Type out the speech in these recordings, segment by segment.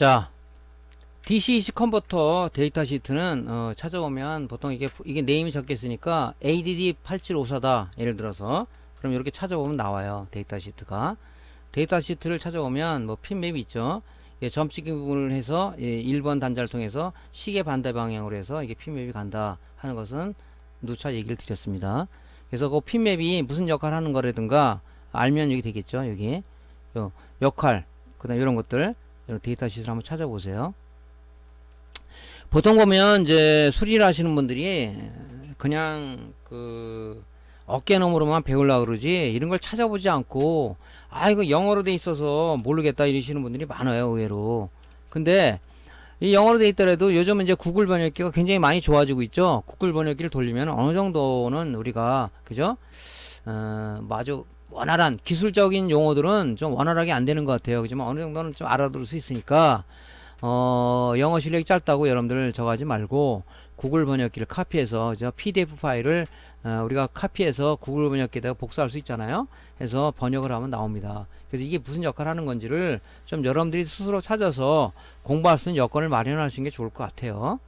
자, DC-DC 컨버터 데이터 시트는 어, 찾아오면 보통 이게 부- 이게 네임이 적혀 있으니까 ADD8754다. 예를 들어서 그럼 이렇게 찾아보면 나와요. 데이터 시트가. 데이터 시트를 찾아오면 뭐 핀맵이 있죠. 예, 점찍기 부분을 해서 예, 1번 단자를 통해서 시계 반대 방향으로 해서 이게 핀맵이 간다 하는 것은 누차 얘기를 드렸습니다. 그래서 그 핀맵이 무슨 역할을 하는 거라든가 알면 여기 되겠죠. 여기 요 역할 그다음 이런 것들 데이터 시트를 한번 찾아보세요. 보통 보면 이제 수리를 하시는 분들이 그냥 그 어깨너머로만 배우려고 그러지 이런 걸 찾아보지 않고 아 이거 영어로 돼 있어서 모르겠다 이러시는 분들이 많아요 의외로. 근데 이 영어로 돼 있더라도 요즘은 이제 구글 번역기가 굉장히 많이 좋아지고 있죠. 구글 번역기를 돌리면 어느 정도는 우리가 그죠? 어, 뭐 아주 원활한 기술적인 용어들은 좀 원활하게 안 되는 것 같아요 그지만 어느 정도는 좀 알아들을 수 있으니까 어, 영어 실력이 짧다고 여러분들 저거하지 말고 구글 번역기를 카피해서 저 PDF 파일을 어, 우리가 카피해서 구글 번역기에다가 복사할 수 있잖아요. 해서 번역을 하면 나옵니다. 그래서 이게 무슨 역할을 하는 건지를 좀 여러분들이 스스로 찾아서 공부할 수 있는 여건을 마련하시는 게 좋을 것 같아요.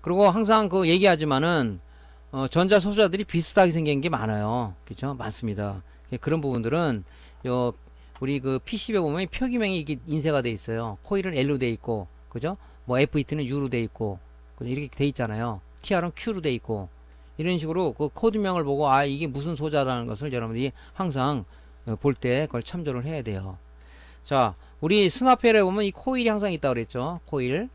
그리고 항상 그 얘기하지만은 어, 전자 소자들이 비슷하게 생긴 게 많아요. 그죠? 많습니다. 예, 그런 부분들은 요 우리 그 PCB에 보면 표기명이 인쇄가 돼 있어요. 코일은 L로 돼 있고, 그죠? 뭐 FET는 U로 돼 있고, 그죠? 이렇게 돼 있잖아요. TR은 Q로 돼 있고, 이런 식으로 그 코드명을 보고 아 이게 무슨 소자라는 것을 여러분들이 항상 어, 볼때 그걸 참조를 해야 돼요. 자, 우리 승합회를 보면 이 코일이 항상 있다 그랬죠. 코일.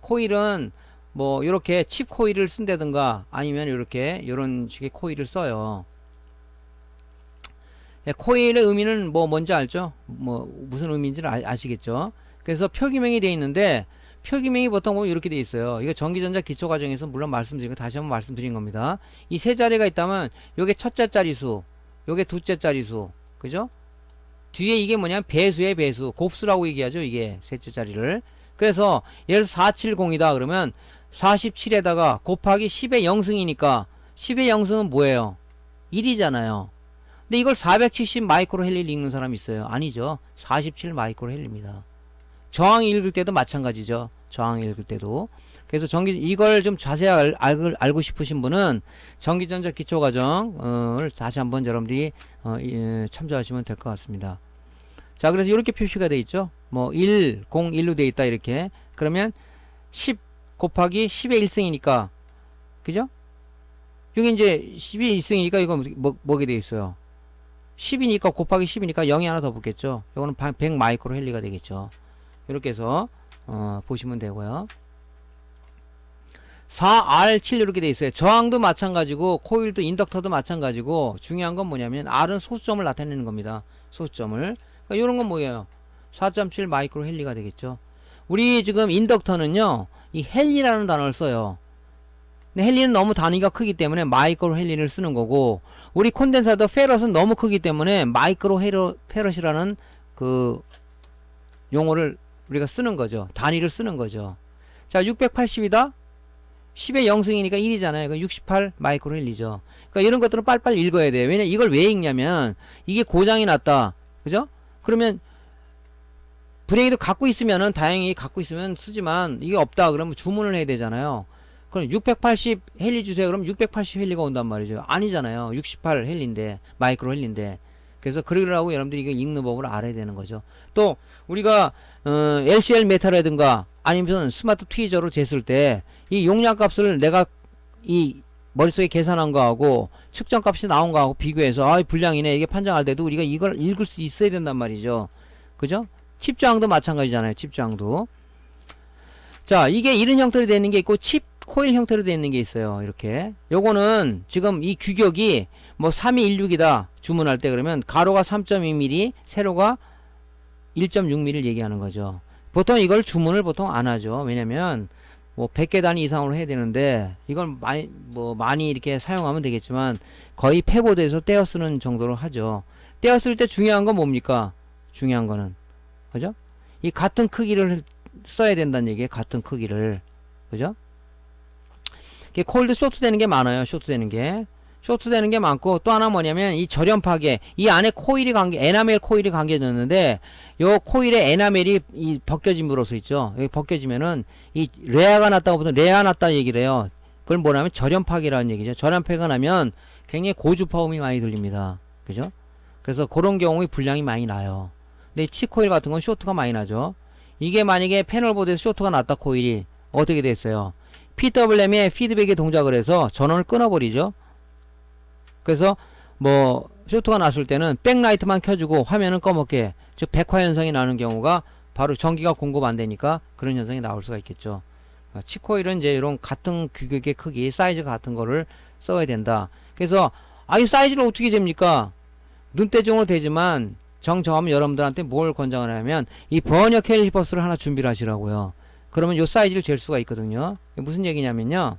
코일은 뭐 이렇게 칩 코일을 쓴다든가 아니면 이렇게 이런 식의 코일을 써요. 예, 코일의 의미는 뭐 뭔지 알죠? 뭐 무슨 의미인지를 아, 아시겠죠? 그래서 표기명이 돼 있는데 표기명이 보통 보면 이렇게 돼 있어요. 이거 전기전자 기초 과정에서 물론 말씀드린 거 다시 한번 말씀드린 겁니다. 이 세 자리가 있다면 요게 첫째 자리수, 요게 둘째 자리수, 그죠? 뒤에 이게 뭐냐면 배수의 배수, 곱수라고 얘기하죠. 이게 셋째 자리를. 그래서 예를 들어서 470이다 그러면 47에다가 곱하기 10의 0승이니까 10의 0승은 뭐예요? 1이잖아요. 근데 이걸 470 마이크로 헬리를 읽는 사람이 있어요. 아니죠. 47 마이크로 헬리입니다. 저항 읽을 때도 마찬가지죠. 저항 읽을 때도. 그래서 전기 이걸 좀 자세히 알, 알, 알고 싶으신 분은 전기전자 기초과정을 다시 한번 여러분들이 어, 예, 참조하시면 될 것 같습니다. 자, 그래서 이렇게 표시가 돼 있죠. 뭐 1, 0, 1로 돼 있다 이렇게. 그러면 10 곱하기 10의 1승이니까 그죠? 여기 이제 10의 1승이니까 이거 뭐, 뭐게 돼 있어요? 10이니까 곱하기 10이니까 0이 하나 더 붙겠죠. 이거는 100 마이크로 헬리가 되겠죠. 이렇게 해서 어, 보시면 되고요. 4R7 이렇게 돼 있어요. 저항도 마찬가지고 코일도 인덕터도 마찬가지고 중요한 건 뭐냐면 R은 소수점을 나타내는 겁니다. 소수점을. 그러니까 이런 건 뭐예요? 4.7 마이크로 헬리가 되겠죠. 우리 지금 인덕터는요. 이 헬리라는 단어를 써요. 근데 헬리는 너무 단위가 크기 때문에 마이크로 헬리를 쓰는 거고 우리 콘덴사도 페럿은 너무 크기 때문에 마이크로 페럿이라는 그 용어를 우리가 쓰는 거죠. 단위를 쓰는 거죠. 자, 680이다? 10의 0승이니까 1이잖아요. 그 68 마이크로 헬리죠. 그러니까 이런 것들은 빨리빨리 읽어야 돼요. 왜냐 이걸 왜 읽냐면 이게 고장이 났다. 그죠? 그러면 브레이크도 갖고 있으면은 다행히 갖고 있으면 쓰지만 이게 없다 그러면 주문을 해야 되잖아요. 그럼 680 헬리 주세요. 그럼 680 헬리가 온단 말이죠. 아니잖아요. 68 헬리인데 마이크로 헬리인데. 그래서 그러라고 여러분들이 이거 읽는 법을 알아야 되는 거죠. 또 우리가 어, LCL 메타라든가 아니면 스마트 트위저로 쟀을 때 이 용량 값을 내가 이 머릿속에 계산한 거하고 측정 값이 나온 거하고 비교해서 아 불량이네 이게 판정할 때도 우리가 이걸 읽을 수 있어야 된단 말이죠. 그죠? 칩 저항도 마찬가지잖아요. 칩 저항도. 자, 이게 이런 형태로 되어 있는 게 있고 칩 코일 형태로 되어 있는 게 있어요. 이렇게. 요거는 지금 이 규격이 뭐 3216이다. 주문할 때 그러면 가로가 3.2mm, 세로가 1.6mm를 얘기하는 거죠. 보통 이걸 주문을 보통 안 하죠. 왜냐면 뭐 100개 단위 이상으로 해야 되는데 이걸 많이 뭐 많이 이렇게 사용하면 되겠지만 거의 폐보드에서 떼어 쓰는 정도로 하죠. 쓸때 중요한 건 뭡니까? 중요한 거는 그죠? 이 같은 크기를 써야 된다는 얘기예요. 같은 크기를. 그죠? 이게 콜드 쇼트 되는 게 많아요. 쇼트 되는 게. 쇼트 되는 게 많고 또 하나 뭐냐면 이 절연파계 이 안에 코일이 감겨 에나멜 코일이 감겨졌는데 요 코일에 에나멜이 이 벗겨짐으로써 있죠 여기 벗겨지면은 이 레아가 났다고 보통 레아 났다 얘기를 해요 그걸 뭐냐면 절연파계라는 얘기죠 절연파가 나면 굉장히 고주파음이 많이 들립니다 그죠 그래서 그런 경우에 불량이 많이 나요 근데 치코일 같은 건 쇼트가 많이 나죠 이게 만약에 패널보드에서 쇼트가 났다 코일이 어떻게 됐어요 PWM에 피드백의 동작을 해서 전원을 끊어버리죠 그래서 뭐 쇼트가 났을 때는 백라이트만 켜주고 화면은 꺼먹게 즉 백화 현상이 나는 경우가 바로 전기가 공급 안 되니까 그런 현상이 나올 수가 있겠죠. 어, 치코일은 이제 이런 같은 규격의 크기, 사이즈 같은 거를 써야 된다. 그래서 아이 사이즈를 어떻게 잽니까? 눈대중으로 되지만 정정하면 여러분들한테 뭘 권장을 하냐면 이 버녀 캘리퍼스를 하나 준비를 하시라고요. 그러면 요 사이즈를 잴 수가 있거든요. 무슨 얘기냐면요.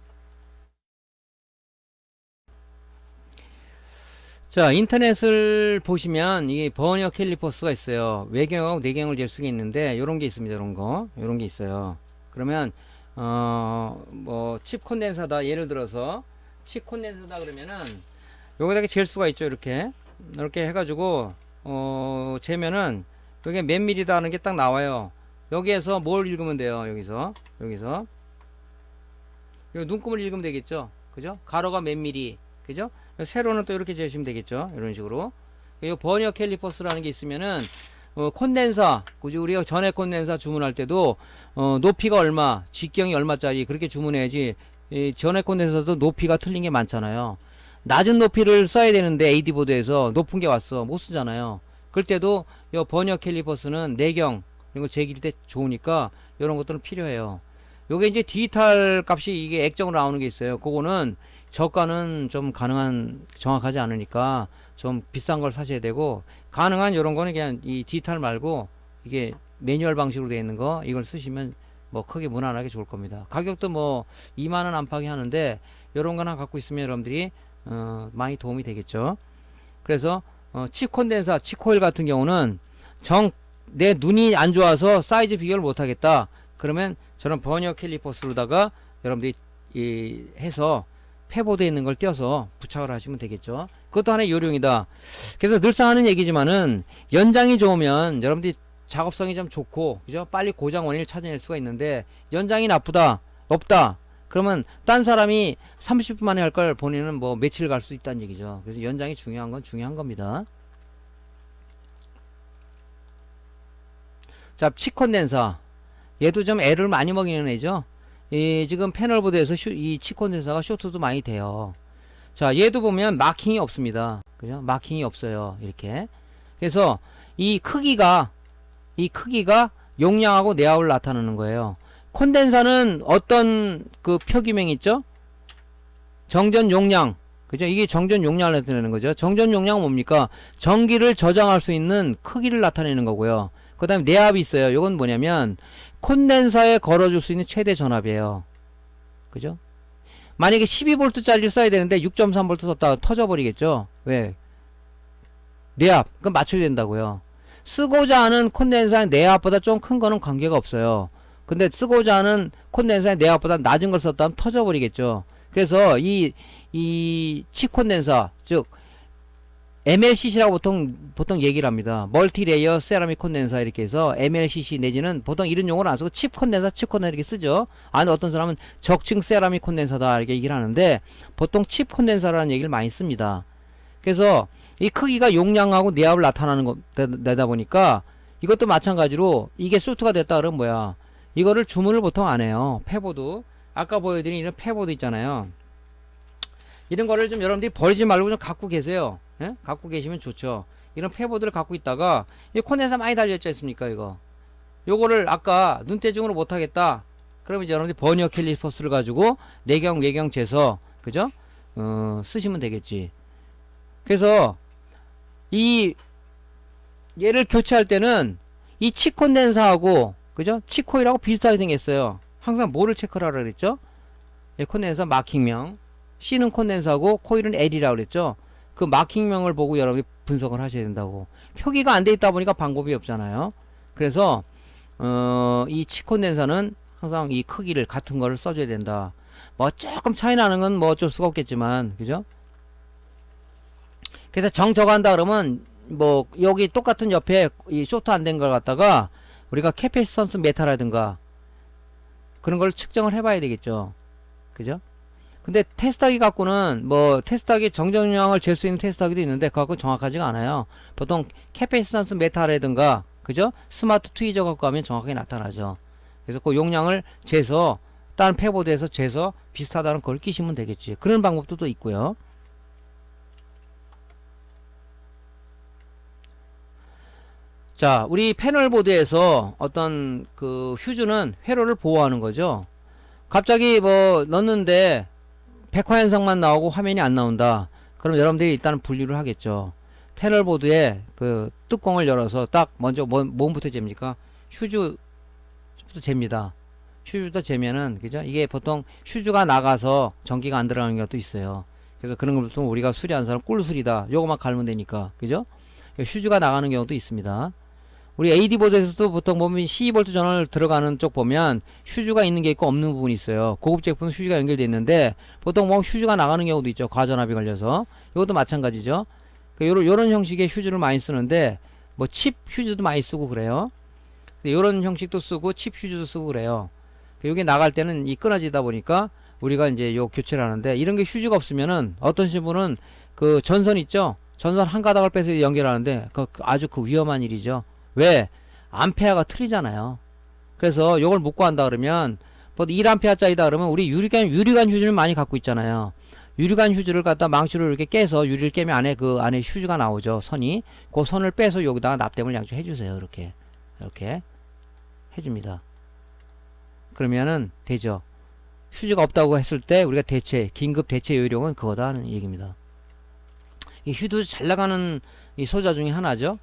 자 인터넷을 보시면 이게 버녀 캘리퍼스가 있어요 외경하고 내경을 잴 수가 있는데 요런 게 있습니다 요런 거 요런 게 있어요 그러면 어 뭐 칩 콘덴서다 예를 들어서 칩 콘덴서다 그러면은 여기다가 잴 수가 있죠 이렇게 이렇게 해가지고 어 재면은 여기 몇 밀리다 하는 게 딱 나와요 여기에서 뭘 읽으면 돼요 여기서 여기서 여기 눈금을 읽으면 되겠죠 그죠 가로가 몇 밀리 그죠 세로는 또 이렇게 재시면 되겠죠. 이런 식으로. 이 버니어 캘리퍼스라는 게 있으면은 어, 콘덴서, 그지 우리가 전에 콘덴서 주문할 때도 어, 높이가 얼마, 직경이 얼마짜리 그렇게 주문해야지. 이 전에 콘덴서도 높이가 틀린 게 많잖아요. 낮은 높이를 써야 되는데 AD 보드에서 높은 게 왔어 못 쓰잖아요. 그럴 때도 이 버니어 캘리퍼스는 내경 이런 거 제길 때 좋으니까 이런 것들은 필요해요. 요게 이제 디지털 값이 이게 액정으로 나오는 게 있어요. 그거는 저가는 좀 가능한 정확하지 않으니까 좀 비싼 걸 사셔야 되고 가능한 이런 거는 그냥 이 디지털 말고 이게 매뉴얼 방식으로 되어 있는 거 이걸 쓰시면 뭐 크게 무난하게 좋을 겁니다. 가격도 뭐 2만원 안팎이 하는데 이런 거나 갖고 있으면 여러분들이 어 많이 도움이 되겠죠. 그래서 어 치콘덴사, 치코일 같은 경우는 정 내 눈이 안 좋아서 사이즈 비교를 못 하겠다. 그러면 저는 버니어 캘리퍼스로다가 여러분들이 이 해서 패보드에 있는 걸 띄어서 부착을 하시면 되겠죠. 그것도 하나의 요령이다. 그래서 늘상 하는 얘기지만은 연장이 좋으면 여러분들이 작업성이 좀 좋고 그죠? 빨리 고장 원인을 찾아낼 수가 있는데 연장이 나쁘다 없다 그러면 딴 사람이 30분 만에 할 걸 본인은 뭐 며칠 갈 수 있다는 얘기죠. 그래서 연장이 중요한 건 중요한 겁니다. 자, 치콘덴서 얘도 좀 애를 많이 먹이는 애죠. 이 지금 패널 보드에서 슈, 이 치콘덴서가 쇼트도 많이 돼요. 자, 얘도 보면 마킹이 없습니다. 그죠? 마킹이 없어요. 이렇게. 그래서 이 크기가 이 크기가 용량하고 내압을 나타내는 거예요. 콘덴서는 어떤 그 표기명 있죠? 정전 용량. 그죠? 이게 정전 용량을 나타내는 거죠. 정전 용량은 뭡니까? 전기를 저장할 수 있는 크기를 나타내는 거고요. 그 다음에 내압이 있어요. 이건 뭐냐면 콘덴서에 걸어줄 수 있는 최대 전압이에요. 그죠? 만약에 12V짜리를 써야 되는데 6.3V 썼다가 터져버리겠죠? 왜? 내압. 그건 맞춰야 된다고요. 쓰고자 하는 콘덴서의 내압보다 좀 큰 거는 관계가 없어요. 근데 쓰고자 하는 콘덴서의 내압보다 낮은 걸 썼다 면 터져버리겠죠. 그래서 이, 이 치콘덴서, 즉, MLCC라고 보통, 보통 얘기를 합니다. 멀티레이어 세라믹 콘덴서 이렇게 해서 MLCC 내지는 보통 이런 용어를 안 쓰고 칩 콘덴서, 칩 콘덴서 이렇게 쓰죠. 아니, 어떤 사람은 적층 세라믹 콘덴서다 이렇게 얘기를 하는데 보통 칩 콘덴서라는 얘기를 많이 씁니다. 그래서 이 크기가 용량하고 내압을 나타나는 거, 내다 보니까 이것도 마찬가지로 이게 소트가 됐다 그러면 뭐야. 이거를 주문을 보통 안 해요. 패보드. 아까 보여드린 이런 패보드 있잖아요. 이런 거를 좀 여러분들이 버리지 말고 좀 갖고 계세요. 예? 갖고 계시면 좋죠. 이런 패보드를 갖고 있다가 이 콘덴서 많이 달렸지 않습니까 이거. 요거를 아까 눈대중으로 못하겠다. 그러면 이제 여러분들이 버니어 캘리퍼스를 가지고 내경 외경 재서 그죠? 어, 쓰시면 되겠지. 그래서 이 얘를 교체할 때는 이 치콘덴서하고 그죠? 치코일하고 비슷하게 생겼어요. 항상 뭐를 체크를 하라 그랬죠? 예, 콘덴서 마킹명 C는 콘덴서하고 코일은 L이라고 그랬죠? 그 마킹명을 보고 여러분이 분석을 하셔야 된다고. 표기가 안 돼 있다 보니까 방법이 없잖아요. 그래서 어, 이 치콘덴서는 항상 이 크기를 같은 거를 써줘야 된다. 뭐 조금 차이 나는 건 뭐 어쩔 수가 없겠지만 그죠? 그래서 정 저간다 그러면 뭐 여기 똑같은 옆에 이 쇼트 안 된 걸 갖다가 우리가 캐패시턴스 메타라든가 그런 걸 측정을 해봐야 되겠죠. 그죠? 근데 테스트하기 갖고는 뭐 테스트하기 정정량을 잴 수 있는 테스트하기도 있는데 그거 갖고 정확하지가 않아요. 보통 캐패시턴스 메타라든가 그죠? 스마트 트위저 갖고 하면 정확하게 나타나죠. 그래서 그 용량을 재서 다른 패보드에서 재서 비슷하다는 걸 끼시면 되겠지. 그런 방법도 또 있고요. 자, 우리 패널 보드에서 어떤 그 휴즈는 회로를 보호하는 거죠. 갑자기 뭐 넣는데 백화 현상만 나오고 화면이 안 나온다. 그럼 여러분들이 일단 분류를 하겠죠. 패널 보드에 그 뚜껑을 열어서 딱 먼저 뭐, 몸부터 잽니까? 휴즈부터 잽니다. 휴즈부터 재면은 그죠? 이게 보통 휴즈가 나가서 전기가 안 들어가는 것도 있어요. 그래서 그런 걸 보통 우리가 수리하는 사람 꿀수리다. 요거만 갈면 되니까. 그죠? 휴즈가 나가는 경우도 있습니다. 우리 AD 보드에서도 보통 보면 12V 전원을 들어가는 쪽 보면 휴즈가 있는 게 있고 없는 부분이 있어요. 고급 제품은 휴즈가 연결되어 있는데 보통 뭐 휴즈가 나가는 경우도 있죠. 과전압이 걸려서. 이것도 마찬가지죠. 그 요런, 요런 형식의 휴즈를 많이 쓰는데 뭐 칩 휴즈도 많이 쓰고 그래요. 요런 형식도 쓰고 칩 휴즈도 쓰고 그래요. 여기 나갈 때는 이 끊어지다 보니까 우리가 이제 요 교체를 하는데 이런 게 휴즈가 없으면은 어떤 신분은 그 전선 있죠. 전선 한 가닥을 빼서 연결하는데 그 아주 그 위험한 일이죠. 왜? 암페어가 틀리잖아요. 그래서 요걸 묻고 한다 그러면 뭐 1암페어짜리다 그러면 우리 유리관 유리관 휴즈를 많이 갖고 있잖아요. 유리관 휴즈를 갖다 망치로 이렇게 깨서 유리를 깨면 안에 그 안에 휴즈가 나오죠. 선이. 그 선을 빼서 여기다가 납땜을 양쪽 해주세요. 이렇게. 이렇게. 해 줍니다. 그러면은 되죠. 휴즈가 없다고 했을 때 우리가 대체, 긴급 대체 요령은 그거다 하는 얘기입니다. 이 휴즈 잘 나가는 이 소자 중에 하나죠.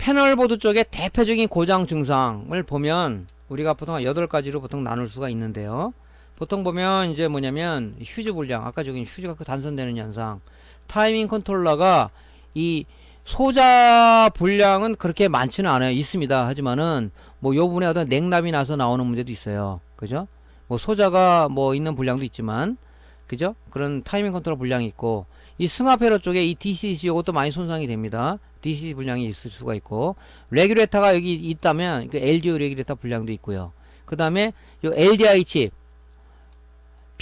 패널보드 쪽의 대표적인 고장 증상을 보면 우리가 보통 8가지로 보통 나눌 수가 있는데요. 보통 보면 이제 뭐냐면 휴즈 불량, 아까 저기 휴즈가 그 단선되는 현상, 타이밍 컨트롤러가 이 소자 불량은 그렇게 많지는 않아요. 있습니다. 하지만은 뭐 요 부분에 어떤 냉납이 나서 나오는 문제도 있어요. 그죠? 뭐 소자가 뭐 있는 불량도 있지만 그죠? 그런 타이밍 컨트롤 불량이 있고 이 승합회로 쪽에 이 DCC 요것도 많이 손상이 됩니다. DC 불량이 있을 수가 있고 레귤레터가 여기 있다면 그 LDO 레귤레터 불량도 있고요. 그 다음에 요 LDI 칩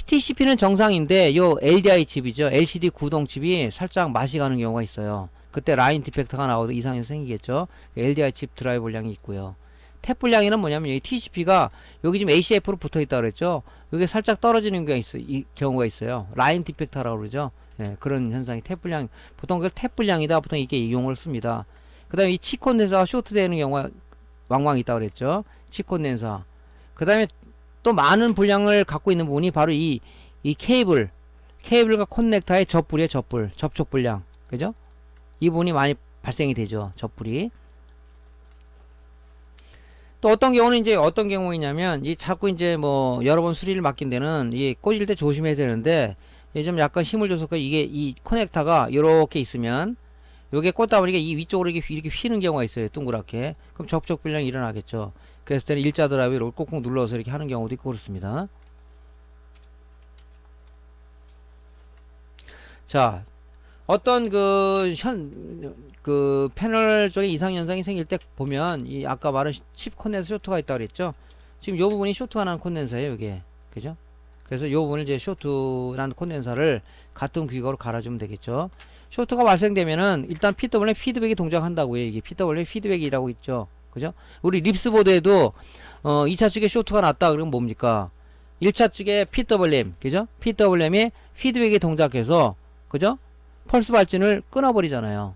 TCP는 정상인데 요 LDI 칩이죠. LCD 구동 칩이 살짝 맛이 가는 경우가 있어요. 그때 라인 디펙트가 나오도 이상이 생기겠죠. LDI 칩 드라이브 불량이 있고요. 탭 불량이는 뭐냐면 여기 TCP가 여기 지금 ACF로 붙어 있다 그랬죠. 여기 살짝 떨어지는 경우가, 있어, 이, 경우가 있어요. 라인 디펙터라고 그러죠. 예, 그런 현상이 탭 불량 보통 그탭 불량이다 보통 이게 이용을 씁니다. 그다음에 이 치콘덴서가 쇼트되는 경우가 왕왕 있다 그랬죠. 치콘덴서. 그다음에 또 많은 불량을 갖고 있는 부분이 바로 이 이 케이블 케이블과 커넥터의 접불이에요. 접불 접촉 불량 그죠? 이 부분이 많이 발생이 되죠. 접불이. 또 어떤 경우는 이제 어떤 경우이냐면 이 자꾸 이제 뭐 여러 번 수리를 맡긴 데는 이 꽂을 때 조심해야 되는데 좀 약간 힘을 줘서 그 이게 이 커넥터가 이렇게 있으면 요게 꽂다 보니까 이 위쪽으로 이렇게, 이렇게 휘는 경우가 있어요. 둥그랗게. 그럼 접촉 불량이 일어나겠죠. 그랬을 때는 일자 드라이브를 꾹꾹 눌러서 이렇게 하는 경우도 있고 그렇습니다. 자, 어떤 그, 현, 그 패널 쪽에 이상 현상이 생길 때 보면 이 아까 말한 칩 콘덴서 쇼트가 있다 그랬죠. 지금 요 부분이 쇼트가 나는 콘덴서예요, 이게. 그죠? 그래서 이 부분을 이제 쇼트라는 콘덴서를 같은 규격으로 갈아주면 되겠죠. 쇼트가 발생되면은 일단 PWM 피드백이 동작한다고요. 이게 PWM 피드백이라고 있죠. 그죠? 우리 립스보드에도 어 2차 측에 쇼트가 났다 그러면 뭡니까? 1차 측에 PWM, 그죠? PWM이 피드백이 동작해서 그죠? 펄스 발진을 끊어버리잖아요.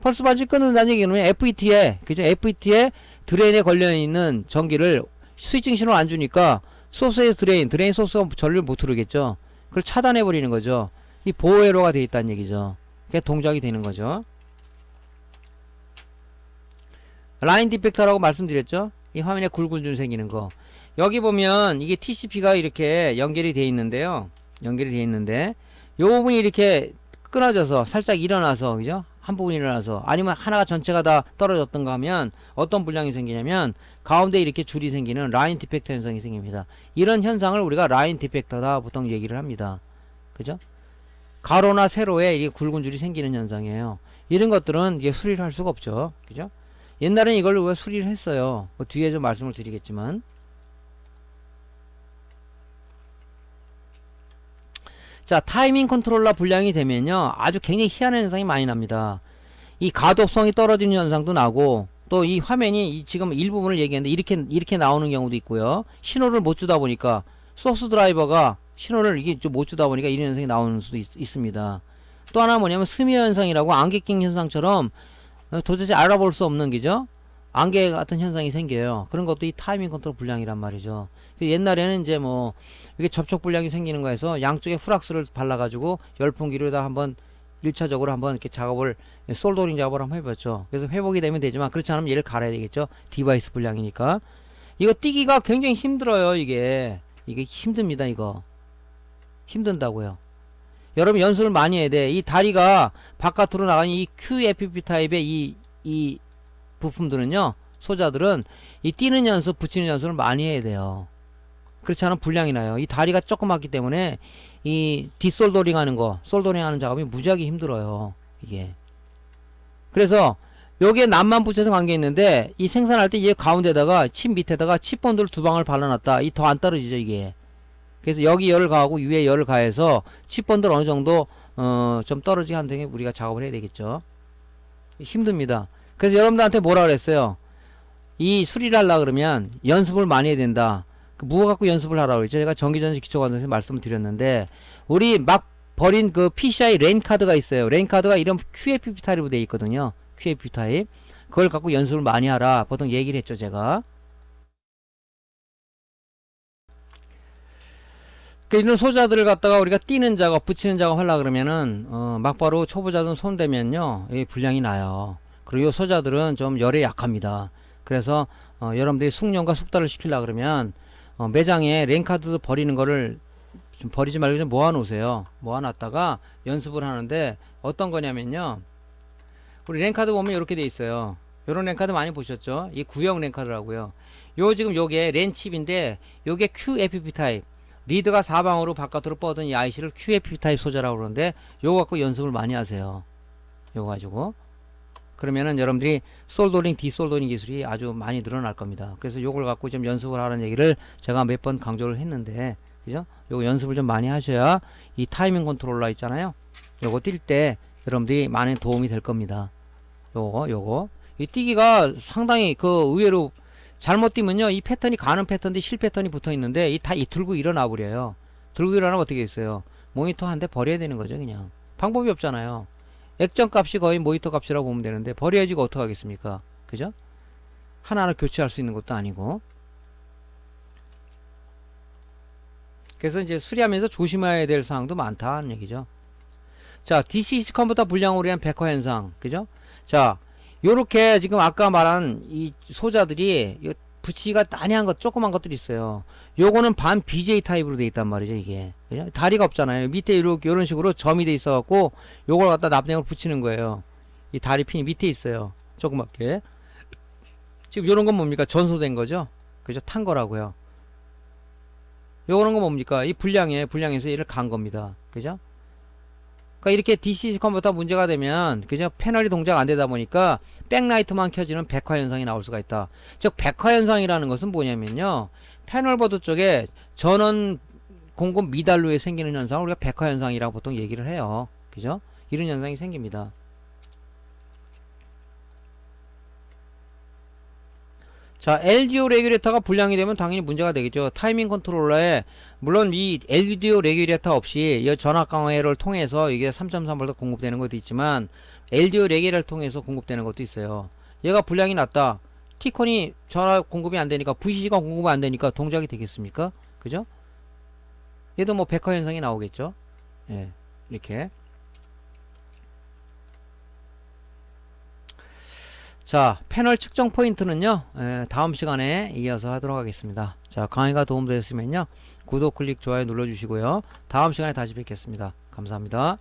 펄스 발진 끊는다는 얘기는 FET에 그죠? FET에 드레인에 걸려 있는 전기를 스위칭 신호 안 주니까 소스의 드레인, 드레인 소스가 전류를 못 흐르겠죠. 그걸 차단해 버리는 거죠. 이 보호 회로가 되어 있다는 얘기죠. 그게 동작이 되는 거죠. 라인 디펙터라고 말씀드렸죠. 이 화면에 굵은 줄 생기는 거. 여기 보면 이게 TCP가 이렇게 연결이 되어 있는데요. 연결이 되어 있는데 요 부분이 이렇게 끊어져서 살짝 일어나서 그죠? 한 부분이 일어나서 아니면 하나가 전체가 다 떨어졌던가 하면 어떤 불량이 생기냐면 가운데 이렇게 줄이 생기는 라인 디펙터 현상이 생깁니다. 이런 현상을 우리가 라인 디펙터다 보통 얘기를 합니다. 그죠? 가로나 세로에 이게 굵은 줄이 생기는 현상이에요. 이런 것들은 이게 수리를 할 수가 없죠. 그죠? 옛날엔 이걸 왜 수리를 했어요. 그 뒤에 좀 말씀을 드리겠지만. 자, 타이밍 컨트롤러 불량이 되면요. 아주 굉장히 희한한 현상이 많이 납니다. 이 가독성이 떨어지는 현상도 나고, 또 이 화면이 이 지금 일부분을 얘기했는데 이렇게, 이렇게 나오는 경우도 있고요. 신호를 못 주다 보니까, 소스 드라이버가 신호를 이게 좀 못 주다 보니까 이런 현상이 나오는 수도 있, 습니다 또 하나 뭐냐면 스미어 현상이라고 안개 낀 현상처럼 어, 도대체 알아볼 수 없는 게죠. 안개 같은 현상이 생겨요. 그런 것도 이 타이밍 컨트롤 불량이란 말이죠. 그 옛날에는 이제 뭐 이게 접촉 불량이 생기는 거에서 양쪽에 프락스를 발라가지고 열풍기로다 한번 1차적으로 한번 이렇게 작업을 솔더링 작업을 한번 해봤죠. 그래서 회복이 되면 되지만 그렇지 않으면 얘를 갈아야 되겠죠. 디바이스 불량이니까. 이거 띄기가 굉장히 힘들어요. 이게 이게 힘듭니다. 이거 힘든다고요. 여러분 연습을 많이 해야 돼. 이 다리가 바깥으로 나가는 이 QFP 타입의 이, 이 부품들은요, 소자들은 이 뛰는 연습, 붙이는 연습을 많이 해야 돼요. 그렇지 않으면 불량이 나요. 이 다리가 조그맣기 때문에 이 뒷솔더링 하는 거, 솔더링 하는 작업이 무지하게 힘들어요. 이게. 그래서 여기에 납만 붙여서 간게 있는데 이 생산할 때이 가운데다가 칩 밑에다가 칩본드를 두 방울 발라놨다. 이 더 안 떨어지죠 이게. 그래서 여기 열을 가하고 위에 열을 가해서 칩본들 어느 정도 어, 좀 떨어지게 하는 등에 우리가 작업을 해야 되겠죠. 힘듭니다. 그래서 여러분들한테 뭐라 그랬어요? 이 수리를 하려 그러면 연습을 많이 해야 된다. 그 무엇 갖고 연습을 하라고 했죠? 제가 전기전지 기초과정에서 말씀을 드렸는데 우리 막 버린 그 PCI 랜 카드가 있어요. 랜 카드가 이런 QFP 타입으로 되어 있거든요. QFP 타입. 그걸 갖고 연습을 많이 하라. 보통 얘기를 했죠, 제가. 그 이런 소자들을 갖다가 우리가 띄는 작업, 붙이는 작업 하려 그러면은 어, 막바로 초보자들 손대면요, 이 불량이 나요. 그리고 이 소자들은 좀 열에 약합니다. 그래서 어, 여러분들이 숙련과 숙달을 시키려 그러면 어, 매장에 랭카드 버리는 거를 좀 버리지 말고 좀 모아놓으세요. 모아놨다가 연습을 하는데 어떤 거냐면요. 우리 랭카드 보면 이렇게 돼 있어요. 요런 랭카드 많이 보셨죠? 이 구형 랭카드라고요. 요 지금 요게 랜칩인데 요게 QFP 타입. 리드가 사방으로 바깥으로 뻗은 이 IC를 QFP 타입 소재라고 그러는데 요거 갖고 연습을 많이 하세요. 요거 가지고. 그러면은 여러분들이 솔더링, 디솔더링 기술이 아주 많이 늘어날 겁니다. 그래서 요걸 갖고 좀 연습을 하라는 얘기를 제가 몇 번 강조를 했는데, 그죠? 요거 연습을 좀 많이 하셔야 이 타이밍 컨트롤러 있잖아요. 요거 뛸 때 여러분들이 많은 도움이 될 겁니다. 요거, 요거. 이 뛰기가 상당히 그 의외로 잘못 뛰면요. 이 패턴이 가는 패턴인데 실 패턴이 붙어 있는데 이 다 이 들고 일어나 버려요. 들고 일어나면 어떻게 있어요? 모니터 한 대 버려야 되는 거죠, 그냥. 방법이 없잖아요. 액정 값이 거의 모니터 값이라고 보면 되는데 버려야지 가 어떡 하겠습니까? 그죠? 하나하나 교체할 수 있는 것도 아니고. 그래서 이제 수리하면서 조심해야 될 사항도 많다는 얘기죠. 자, DCC 컴퓨터 불량으로 인한 백화 현상. 그죠? 자, 요렇게 지금 아까 말한 이 소자들이 붙이기가 난해한 것 조그만 것들이 있어요 요거는 반 BJ 타입으로 돼 있단 말이죠 이게? 다리가 없잖아요. 밑에 이렇게 이런 식으로 점이 돼 있어 갖고 요걸 갖다 납땜을 붙이는 거예요. 이 다리 핀이 밑에 있어요. 조그맣게. 지금 요런 건 뭡니까? 전소된 거죠? 그죠? 탄 거라고요. 요런 건 뭡니까? 이 불량에 불량에서 얘를 간 겁니다. 그죠? 그러니까 이렇게 DC 컴퓨터 문제가 되면 그냥 패널이 동작 안 되다 보니까 백라이트만 켜지는 백화 현상이 나올 수가 있다. 즉 백화 현상이라는 것은 뭐냐면요. 패널 보드 쪽에 전원 공급 미달로에 생기는 현상을 우리가 백화 현상이라고 보통 얘기를 해요. 그죠? 이런 현상이 생깁니다. 자, LDO 레귤레이터가 불량이 되면 당연히 문제가 되겠죠. 타이밍 컨트롤러에 물론 이 LDO 레귤레이터 없이 이 전압 강화를 통해서 이게 3.3V 공급되는 것도 있지만 LDO 레귤레이터를 통해서 공급되는 것도 있어요. 얘가 불량이 났다. 티콘이 전압 공급이 안 되니까 VCC가 공급이 안 되니까 동작이 되겠습니까? 그죠? 얘도 뭐 백화 현상이 나오겠죠. 예. 이렇게 자 패널 측정 포인트는요 에, 다음 시간에 이어서 하도록 하겠습니다 자 강의가 도움되셨으면요 구독 클릭 좋아요 눌러주시고요 다음 시간에 다시 뵙겠습니다 감사합니다